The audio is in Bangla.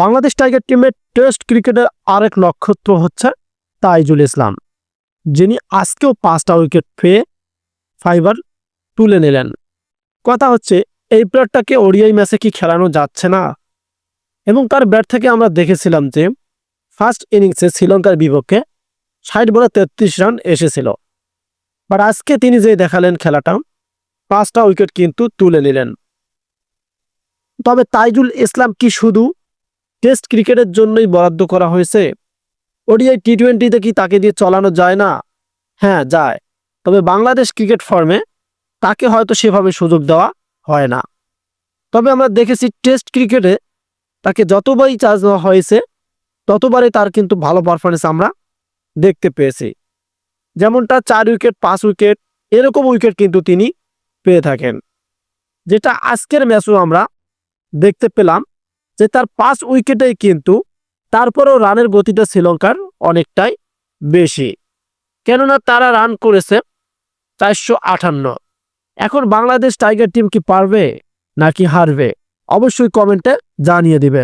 বাংলাদেশ টাইগার টিমের টেস্ট ক্রিকেটের আরেক নক্ষত্র হচ্ছে তাইজুল ইসলাম, যিনি আজকেও পাঁচটা উইকেট পেয়ে ফাইবার তুলে নিলেন। কথা হচ্ছে, এই প্লেয়ারটাকে ওডিআই ম্যাচে কি খেলানো যাচ্ছে না? এবং তার ব্যাট থেকে আমরা দেখেছিলাম যে ফার্স্ট ইনিংসে শ্রীলঙ্কার বিপক্ষে ষাট বলে তেত্রিশ রান এসেছিল। বাট আজকে তিনি যে দেখালেন খেলাটা, পাঁচটা উইকেট কিন্তু তুলে নিলেন। তবে তাইজুল ইসলাম কি শুধু টেস্ট ক্রিকেটের জন্যই বরাদ্দ করা হয়েছে। ওডিআই টি টোয়েন্টিতে কি তাকে দিয়ে চলানো যায় না? হ্যাঁ যায়। তবে বাংলাদেশ ক্রিকেট ফর্মে তাকে হয়তো সেভাবে সুযোগ দেওয়া হয় না। তবে আমরা দেখেছি টেস্ট ক্রিকেটে তাকে যতবারই চার্জ দেওয়া হয়েছে, ততবারই তার কিন্তু ভালো পারফরমেন্স আমরা দেখতে পেয়েছি। যেমনটা চার উইকেট, পাঁচ উইকেট, এরকম উইকেট কিন্তু তিনি পেয়ে থাকেন। যেটা আজকের ম্যাচও আমরা দেখতে পেলাম। যে তার পাঁচ উইকেটেই কিন্তু তারপরও রানের গতিটা শ্রীলঙ্কার অনেকটাই বেশি। কেননা তারা রান করেছে চারশো আঠান্ন এখন বাংলাদেশ টাইগার টিম কি পারবে নাকি হারবে? অবশ্যই কমেন্টে জানিয়ে দিবে